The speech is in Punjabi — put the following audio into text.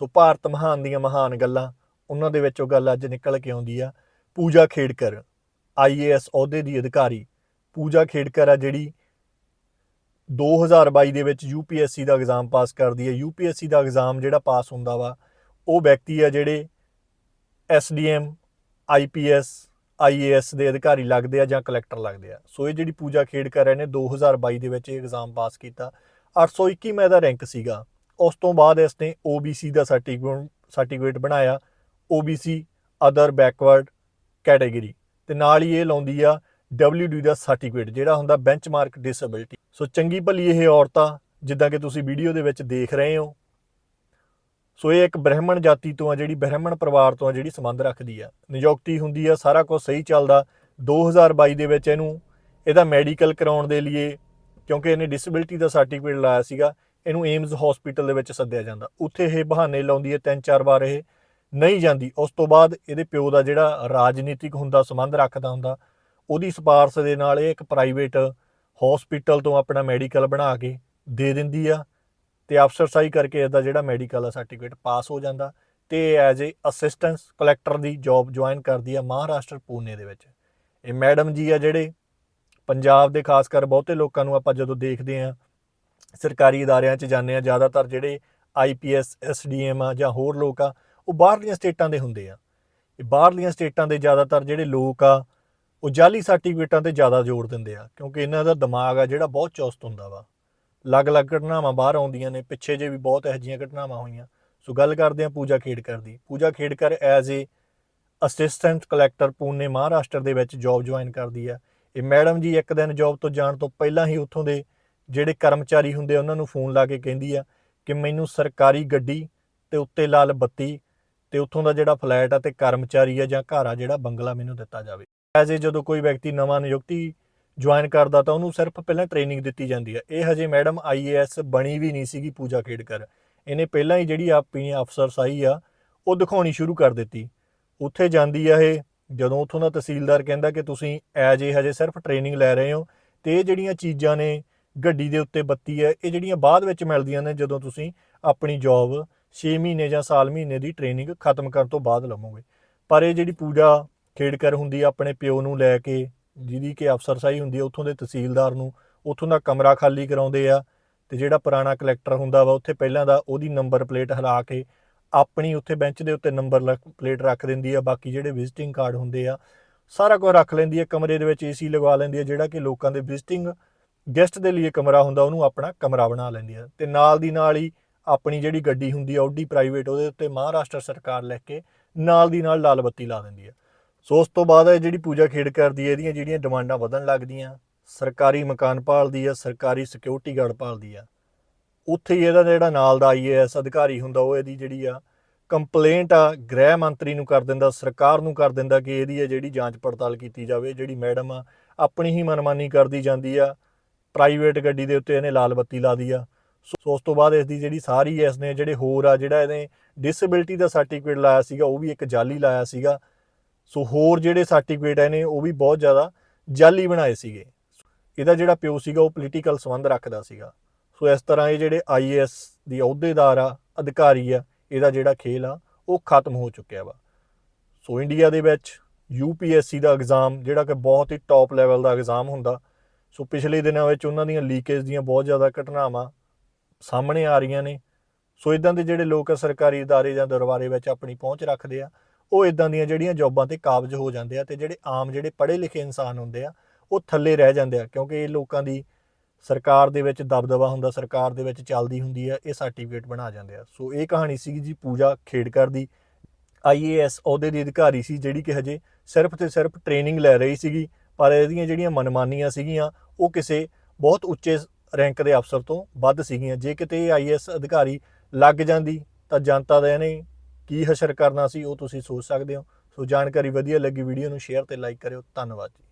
ਸੋ ਭਾਰਤ ਮਹਾਨ ਦੀਆਂ ਮਹਾਨ ਗੱਲਾਂ, ਉਹਨਾਂ ਦੇ ਵਿੱਚੋਂ ਗੱਲ ਅੱਜ ਨਿਕਲ ਕੇ ਆਉਂਦੀ ਆ, ਪੂਜਾ ਖੇੜਕਰ ਆਈਏਐਸ ਅਹੁਦੇ ਦੀ ਅਧਿਕਾਰੀ, ਪੂਜਾ ਖੇੜਕਰ ਆ ਜਿਹੜੀ 2022 ਦੇ ਵਿੱਚ ਯੂਪੀਐਸਸੀ ਦਾ ਐਗਜ਼ਾਮ ਪਾਸ ਕਰਦੀ ਹੈ ਯੂਪੀਐਸਸੀ ਦਾ ਐਗਜ਼ਾਮ ਜਿਹੜਾ ਪਾਸ ਹੁੰਦਾ ਵਾ, ਉਹ ਵਿਅਕਤੀ ਆ ਜਿਹੜੇ ਐਸਡੀਐਮ ਆਈਪੀਐਸ ਆਈਏਐਸ ਦੇ ਅਧਿਕਾਰੀ ਲੱਗਦੇ ਆ ਜਾਂ ਕਲੈਕਟਰ ਲੱਗਦੇ ਆ। ਸੋ ਇਹ ਜਿਹੜੀ ਪੂਜਾ ਖੇੜਕਰ ਇਹਨੇ 2022 ਦੇ ਵਿੱਚ ਇਹ ਐਗਜ਼ਾਮ ਪਾਸ ਕੀਤਾ। 821 ਮੈਂ ਦਾ ਰੈਂਕ ਸੀਗਾ। ਉਸ ਤੋਂ ਬਾਅਦ ਇਸ ਇਸਨੇ OBC ਦਾ ਸਰਟੀਫਿਕੇਟ ਸਰਟੀਫਿਕੇਟ ਬਣਾਇਆ। OBC ਅਦਰ ਬੈਕਵਰਡ ਕੈਟਾਗਰੀ ਤੇ ਨਾਲ ਹੀ ਇਹ ਲਾਉਂਦੀ ਆ WD ਦਾ ਸਰਟੀਫਿਕੇਟ ਜਿਹੜਾ ਹੁੰਦਾ ਬੈਂਚਮਾਰਕ ਡਿਸੇਬਿਲਟੀ ਸੋ ਚੰਗੀ ਭਲੀ ਇਹ ਔਰਤਾਂ, ਜਿੱਦਾਂ ਕਿ ਤੁਸੀਂ ਵੀਡੀਓ ਦੇ ਵਿੱਚ ਦੇਖ ਰਹੇ ਹੋ। ਸੋ ਇਹ ਇੱਕ ਬ੍ਰਾਹਮਣ ਜਾਤੀ ਤੋਂ ਆ, ਜਿਹੜੀ ਬ੍ਰਾਹਮਣ ਪਰਿਵਾਰ ਤੋਂ ਆ, ਜਿਹੜੀ ਸੰਬੰਧ ਰੱਖਦੀ ਆ। ਨਿਯੁਕਤੀ ਹੁੰਦੀ ਆ, ਸਾਰਾ ਕੁਝ ਸਹੀ ਚੱਲਦਾ। 2022 ਦੇ ਵਿੱਚ ਇਹਨੂੰ, ਇਹਦਾ ਮੈਡੀਕਲ ਕਰਾਉਣ ਦੇ ਲਈ ਕਿਉਂਕਿ ਇਹਨੇ ਡਿਸੇਬਿਲਟੀ ਦਾ ਸਰਟੀਫਿਕੇਟ ਲਾਇਆ ਸੀਗਾ ਇਹਨੂੰ ਏਮਜ਼ ਹਸਪੀਟਲ ਦੇ ਵਿੱਚ ਸੱਦਿਆ ਜਾਂਦਾ। ਉੱਥੇ ਇਹ ਬਹਾਨੇ ਲਾਉਂਦੀ ਹੈ, ਤਿੰਨ ਚਾਰ ਵਾਰ ਇਹ ਨਹੀਂ ਜਾਂਦੀ। ਉਸ ਤੋਂ ਬਾਅਦ ਇਹਦੇ ਪਿਓ ਦਾ ਜਿਹੜਾ ਰਾਜਨੀਤਿਕ ਹੁੰਦਾ, ਸੰਬੰਧ ਰੱਖਦਾ ਹੁੰਦਾ, ਉਹਦੀ ਸਿਫਾਰਸ਼ ਦੇ ਨਾਲ ਇਹ ਇੱਕ ਪ੍ਰਾਈਵੇਟ ਹਸਪੀਟਲ ਤੋਂ ਆਪਣਾ ਮੈਡੀਕਲ ਬਣਾ ਕੇ ਦੇ ਦਿੰਦੀ ਆ ਤੇ ਅਫਸਰਸ਼ਾਹੀ ਕਰਕੇ ਇਹਦਾ ਜਿਹੜਾ ਮੈਡੀਕਲ ਆ ਸਰਟੀਫਿਕੇਟ ਪਾਸ ਹੋ ਜਾਂਦਾ ਤੇ ਐਜ਼ ਏ ਅਸਿਸਟੈਂਟ ਕਲੈਕਟਰ ਦੀ ਜੌਬ ਜੁਆਇਨ ਕਰਦੀ ਆ ਮਹਾਰਾਸ਼ਟਰ, ਪੂਨੇ ਦੇ ਵਿੱਚ। ਇਹ ਮੈਡਮ ਜੀ ਆ ਜਿਹੜੇ ਪੰਜਾਬ ਦੇ ਖਾਸ ਕਰ ਬਹੁਤੇ ਲੋਕਾਂ ਨੂੰ ਆਪਾਂ ਜਦੋਂ ਦੇਖਦੇ ਆ ਸਰਕਾਰੀ ਅਦਾਰਿਆਂ 'ਚ ਜਾਂਦੇ ਆ, ਜ਼ਿਆਦਾਤਰ ਜਿਹੜੇ ਆਈਪੀਐਸ ਐਸਡੀਐਮ ਆ ਜਾਂ ਹੋਰ ਲੋਕ ਆ, ਉਹ ਬਾਹਰਲੀਆਂ ਸਟੇਟਾਂ ਦੇ ਹੁੰਦੇ ਆ। ਇਹ ਬਾਹਰਲੀਆਂ ਸਟੇਟਾਂ ਦੇ ਜ਼ਿਆਦਾਤਰ ਜਿਹੜੇ ਲੋਕ ਆ, ਉਹ ਜਾਲੀ ਸਰਟੀਫਿਕੇਟਾਂ ਤੇ ਜ਼ਿਆਦਾ ਜ਼ੋਰ ਦਿੰਦੇ ਆ, ਕਿਉਂਕਿ ਇਹਨਾਂ ਦਾ ਦਿਮਾਗ ਆ ਜਿਹੜਾ ਬਹੁਤ ਚੌਸਤ ਹੁੰਦਾ ਵਾ। ਅਲੱਗ-ਅਲੱਗ ਘਟਨਾਵਾਂ ਬਾਹਰ ਆਉਂਦੀਆਂ ਨੇ, ਪਿੱਛੇ ਜੇ ਵੀ ਬਹੁਤ ਇਹੋ ਜਿਹੀਆਂ ਘਟਨਾਵਾਂ ਹੋਈਆਂ। ਸੋ ਗੱਲ ਕਰਦੇ ਆ ਪੂਜਾ ਖੇੜਕਰ ਦੀ। Pooja Khedkar as a assistant collector Pune Maharashtra ਦੇ ਵਿੱਚ ਜੌਬ ਜੁਆਇਨ ਕਰਦੀ ਆ। ਇਹ ਮੈਡਮ ਜੀ ਇੱਕ ਦਿਨ ਜੌਬ ਤੋਂ ਜਾਣ ਤੋਂ ਪਹਿਲਾਂ ਹੀ ਉੱਥੋਂ ਦੇ ਜਿਹੜੇ ਕਰਮਚਾਰੀ ਹੁੰਦੇ ਆ, ਉਹਨਾਂ ਨੂੰ ਫੋਨ ਲਾ ਕੇ ਕਹਿੰਦੀ ਆ ਕਿ ਮੈਨੂੰ ਸਰਕਾਰੀ ਗੱਡੀ ਤੇ ਉੱਤੇ ਲਾਲ ਬੱਤੀ ਤੇ ਉੱਥੋਂ ਦਾ ਜਿਹੜਾ ਫਲੈਟ ਆ ਤੇ ਕਰਮਚਾਰੀ ਆ ਜਾਂ ਘਰ ਆ ਜਿਹੜਾ ਬੰਗਲਾ ਮੈਨੂੰ ਦਿੱਤਾ ਜਾਵੇ। ਐਜ਼ ਏ ਜਦੋਂ ਕੋਈ ਵਿਅਕਤੀ ਨਵਾਂ ਨਿਯੁਕਤੀ ਜੁਆਇਨ ਕਰਦਾ ਤਾਂ ਉਹਨੂੰ ਸਿਰਫ ਪਹਿਲਾਂ ਟ੍ਰੇਨਿੰਗ ਦਿੱਤੀ ਜਾਂਦੀ ਆ। ਇਹ ਹਜੇ ਮੈਡਮ ਆਈਏਐਸ ਬਣੀ ਵੀ ਨਹੀਂ ਸੀਗੀ ਪੂਜਾ ਖੇੜਕਰ ਇਹਨੇ ਪਹਿਲਾਂ ਹੀ ਜਿਹੜੀ ਆਪਣੀ ਅਫਸਰਸ ਆਈ ਆ, ਉਹ ਦਿਖਾਉਣੀ ਸ਼ੁਰੂ ਕਰ ਦਿੱਤੀ। ਉੱਥੇ ਜਾਂਦੀ ਆ ਇਹ, ਜਦੋਂ ਉੱਥੋਂ ਦਾ ਤਹਿਸੀਲਦਾਰ ਕਹਿੰਦਾ ਕਿ ਤੁਸੀਂ ਐਜ ਏ ਹਜੇ ਸਿਰਫ ਟ੍ਰੇਨਿੰਗ ਲੈ ਰਹੇ ਹੋ ਤੇ ਇਹ ਜਿਹੜੀਆਂ ਚੀਜ਼ਾਂ ਨੇ ਗੱਡੀ ਦੇ ਉੱਤੇ ਬੱਤੀ ਹੈ, ਇਹ ਜਿਹੜੀਆਂ ਬਾਅਦ ਵਿੱਚ ਮਿਲਦੀਆਂ ਨੇ, ਜਦੋਂ ਤੁਸੀਂ ਆਪਣੀ ਜੌਬ 6 ਮਹੀਨੇ ਜਾਂ ਸਾਲ ਮਹੀਨੇ ਦੀ ਟ੍ਰੇਨਿੰਗ ਖਤਮ ਕਰਨ ਤੋਂ ਬਾਅਦ ਲਵੋਗੇ। ਪਰ ਇਹ ਜਿਹੜੀ ਪੂਜਾ ਖੇੜਕਰ ਹੁੰਦੀ ਆ, ਆਪਣੇ ਪਿਓ ਨੂੰ ਲੈ ਕੇ, ਜਿਹਦੀ ਕਿ ਅਫਸਰਸ਼ਾਹੀ ਹੁੰਦੀ ਆ, ਉੱਥੋਂ ਦੇ ਤਹਿਸੀਲਦਾਰ ਨੂੰ, ਉੱਥੋਂ ਦਾ ਕਮਰਾ ਖਾਲੀ ਕਰਾਉਂਦੇ ਆ, ਤੇ ਜਿਹੜਾ ਪੁਰਾਣਾ ਕਲੈਕਟਰ ਹੁੰਦਾ ਵਾ, ਉੱਥੇ ਪਹਿਲਾਂ ਦਾ ਉਹਦੀ ਨੰਬਰ ਪਲੇਟ ਹਿਲਾ ਕੇ, ਆਪਣੀ ਉੱਥੇ ਬੈਂਚ ਦੇ ਉੱਤੇ ਨੰਬਰ ਪਲੇਟ ਰੱਖ ਦਿੰਦੀ ਆ, ਬਾਕੀ ਜਿਹੜੇ ਵਿਜ਼ਿਟਿੰਗ ਕਾਰਡ ਹੁੰਦੇ ਆ, ਸਾਰਾ ਕੁਝ ਰੱਖ ਲੈਂਦੀ ਆ, ਕਮਰੇ ਦੇ ਵਿੱਚ ਏਸੀ ਲਗਵਾ ਲੈਂਦੀ ਆ, ਜਿਹੜਾ ਕਿ ਲੋਕਾਂ ਦੇ ਵਿਜ਼ਿਟਿੰਗ ਗੈਸਟ ਦੇ ਲਈ ਕਮਰਾ ਹੁੰਦਾ, ਉਹਨੂੰ ਆਪਣਾ ਕਮਰਾ ਬਣਾ ਲੈਂਦੀ ਆ। ਤੇ ਨਾਲ ਦੀ ਨਾਲ ਹੀ ਆਪਣੀ ਜਿਹੜੀ ਗੱਡੀ ਹੁੰਦੀ ਆ ਆਡੀ ਪ੍ਰਾਈਵੇਟ ਉਹਦੇ ਉੱਤੇ ਮਹਾਰਾਸ਼ਟਰ ਸਰਕਾਰ ਲੈ ਕੇ ਨਾਲ ਦੀ ਨਾਲ ਲਾਲ ਬੱਤੀ ਲਾ ਦਿੰਦੀ ਆ। ਸੋ ਉਸ ਤੋਂ ਬਾਅਦ ਇਹ ਜਿਹੜੀ ਪੂਜਾ ਖੇੜ ਕਰਦੀ ਹੈ ਇਹਦੀਆਂ ਜਿਹੜੀਆਂ ਡਿਮਾਂਡਾਂ ਵਧਣ ਲੱਗਦੀਆਂ, ਸਰਕਾਰੀ ਮਕਾਨ ਭਾਲਦੀ ਆ, ਸਰਕਾਰੀ ਸਿਕਿਉਰਿਟੀ ਗਾਰਡ ਭਾਲਦੀ ਆ। ਉੱਥੇ ਹੀ ਇਹਦਾ ਜਿਹੜਾ ਨਾਲ ਦਾ ਆਈਏਐਸ ਅਧਿਕਾਰੀ ਹੁੰਦਾ, ਉਹ ਇਹਦੀ ਜਿਹੜੀ ਆ ਕੰਪਲੇਂਟ ਆ, ਗ੍ਰਹਿ ਮੰਤਰੀ ਨੂੰ ਕਰ ਦਿੰਦਾ, ਸਰਕਾਰ ਨੂੰ ਕਰ ਦਿੰਦਾ ਕਿ ਇਹਦੀ ਆ ਜਿਹੜੀ ਜਾਂਚ ਪੜਤਾਲ ਕੀਤੀ ਜਾਵੇ, ਜਿਹੜੀ ਮੈਡਮ ਆ, ਆਪਣੀ ਹੀ ਮਨਮਾਨੀ ਕਰਦੀ ਜਾਂਦੀ ਆ। ਪ੍ਰਾਈਵੇਟ ਗੱਡੀ ਦੇ ਉੱਤੇ ਇਹਨੇ ਲਾਲ ਬੱਤੀ ਲਾ ਦੀ ਆ। ਸੋ ਉਸ ਤੋਂ ਬਾਅਦ ਇਸ ਦੀ ਜਿਹੜੀ ਸਾਰੀ ਇਸ ਨੇ ਜਿਹੜੇ ਹੋਰ ਆ, ਜਿਹੜਾ ਇਹਨੇ ਡਿਸੇਬਿਲਟੀ ਦਾ ਸਰਟੀਫਿਕੇਟ ਲਾਇਆ ਸੀਗਾ, ਉਹ ਵੀ ਇੱਕ ਜਾਲੀ ਲਾਇਆ ਸੀਗਾ। ਸੋ ਹੋਰ ਜਿਹੜੇ ਸਰਟੀਫਿਕੇਟ ਇਹਨੇ, ਉਹ ਵੀ ਬਹੁਤ ਜ਼ਿਆਦਾ ਜਾਲੀ ਬਣਾਏ ਸੀਗੇ। ਇਹਦਾ ਜਿਹੜਾ ਪਿਓ ਸੀਗਾ, ਉਹ ਪੋਲੀਟੀਕਲ ਸੰਬੰਧ ਰੱਖਦਾ ਸੀਗਾ। ਸੋ ਇਸ ਤਰ੍ਹਾਂ ਇਹ ਜਿਹੜੇ ਆਈਏਐਸ ਦੀ ਅਹੁਦੇਦਾਰ ਆ, ਅਧਿਕਾਰੀ ਆ, ਇਹਦਾ ਜਿਹੜਾ ਖੇਲ ਆ, ਉਹ ਖਤਮ ਹੋ ਚੁੱਕਿਆ ਵਾ। ਸੋ ਇੰਡੀਆ ਦੇ ਵਿੱਚ ਯੂਪੀਐਸਸੀ ਦਾ ਐਗਜ਼ਾਮ ਜਿਹੜਾ ਕਿ ਬਹੁਤ ਹੀ ਟੌਪ ਲੈਵਲ ਦਾ ਐਗਜ਼ਾਮ ਹੁੰਦਾ ਸੋ ਪਿਛਲੇ ਦਿਨਾਂ ਵਿੱਚ ਉਹਨਾਂ ਦੀਆਂ ਲੀਕੇਜ ਦੀਆਂ ਬਹੁਤ ਜ਼ਿਆਦਾ ਘਟਨਾਵਾਂ ਸਾਹਮਣੇ ਆ ਰਹੀਆਂ ਨੇ ਸੋ ਇਦਾਂ ਦੇ ਜਿਹੜੇ ਲੋਕ ਸਰਕਾਰੀ ادارے ਜਾਂ ਦਰਬਾਰੇ ਵਿੱਚ ਆਪਣੀ ਪਹੁੰਚ ਰੱਖਦੇ ਆ ਉਹ ਇਦਾਂ ਦੀਆਂ ਜਿਹੜੀਆਂ ਜੌਬਾਂ ਤੇ ਕਾਬਜ ਹੋ ਜਾਂਦੇ ਆ ਤੇ ਜਿਹੜੇ ਆਮ ਜਿਹੜੇ ਪੜ੍ਹੇ ਲਿਖੇ ਇਨਸਾਨ ਹੁੰਦੇ ਆ ਉਹ ਥੱਲੇ ਰਹਿ ਜਾਂਦੇ ਆ ਕਿਉਂਕਿ ਇਹ ਲੋਕਾਂ ਦੀ ਸਰਕਾਰ ਦੇ ਵਿੱਚ ਦਬਦਬਾ ਹੁੰਦਾ ਸਰਕਾਰ ਦੇ ਵਿੱਚ ਚੱਲਦੀ ਹੁੰਦੀ ਆ ਇਹ ਸਰਟੀਫਿਕੇਟ ਬਣਾ ਜਾਂਦੇ ਆ ਸੋ ਇਹ ਕਹਾਣੀ ਸੀ ਜੀ ਪੂਜਾ ਖੇੜਕਰ ਦੀ ਆਈਏਐਸ ਅਹੁਦੇ ਦੀ ਅਧਿਕਾਰੀ ਸੀ ਜਿਹੜੀ ਕਿ ਹਜੇ ਸਿਰਫ ਤੇ ਸਿਰਫ ਟ੍ਰੇਨਿੰਗ ਲੈ ਰਹੀ ਸੀਗੀ ਪਰ ਇਹਦੀਆਂ ਜਿਹੜੀਆਂ ਮਨਮਾਨੀਆਂ ਸੀਗੀਆਂ ਉਹ ਕਿਸੇ ਬਹੁਤ ਉੱਚੇ ਰੈਂਕ ਦੇ ਅਫਸਰ ਤੋਂ ਵੱਧ ਸੀਗੀਆਂ। ਜੇ ਕਿਤੇ ਇਹ ਆਈਐਸ ਅਧਿਕਾਰੀ ਲੱਗ ਜਾਂਦੀ, ਤਾਂ ਜਨਤਾ ਦਾ ਇਹਨੇ ਕੀ ਹਸ਼ਰ ਕਰਨਾ ਸੀ, ਉਹ ਤੁਸੀਂ ਸੋਚ ਸਕਦੇ ਹੋ। ਸੋ ਜਾਣਕਾਰੀ ਵਧੀਆ ਲੱਗੀ ਵੀਡੀਓ ਨੂੰ, ਸ਼ੇਅਰ ਤੇ ਲਾਈਕ ਕਰਿਓ। ਧੰਨਵਾਦ ਜੀ।